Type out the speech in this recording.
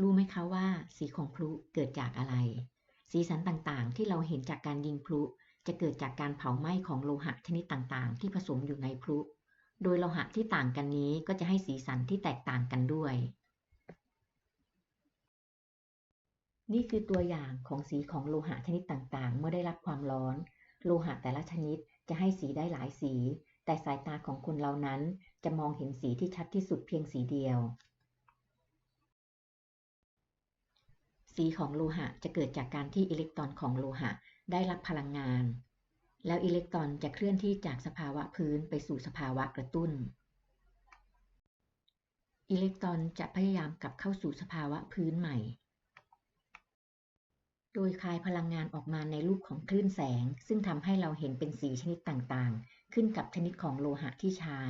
รู้ไหมคะว่าสีของพลุเกิดจากอะไร สีสันต่างๆ ที่เราเห็นจากการยิงพลุจะเกิดจากการเผาไหม้ของโลหะชนิดต่างๆ ที่ผสมอยู่ในพลุ โดยโลหะที่ต่างกันนี้ก็จะให้สีสันที่แตกต่างกันด้วย นี่คือตัวอย่างของสีของโลหะชนิดต่างๆ เมื่อได้รับความร้อน โลหะแต่ละชนิดจะให้สีได้หลายสี แต่สายตาของคนเรานั้นจะมองเห็นสีที่ชัดที่สุดเพียงสีเดียว สีของโลหะจะเกิดจากการที่อิเล็กตรอนของโลหะได้รับพลังงาน แล้วอิเล็กตรอนจะเคลื่อนที่จากสภาวะพื้นไปสู่สภาวะกระตุ้น อิเล็กตรอนจะพยายามกลับเข้าสู่สภาวะพื้นใหม่ โดยคายพลังงานออกมาในรูปของคลื่นแสง ซึ่งทำให้เราเห็นเป็นสีชนิดต่างๆ ขึ้นกับชนิดของโลหะที่ใช้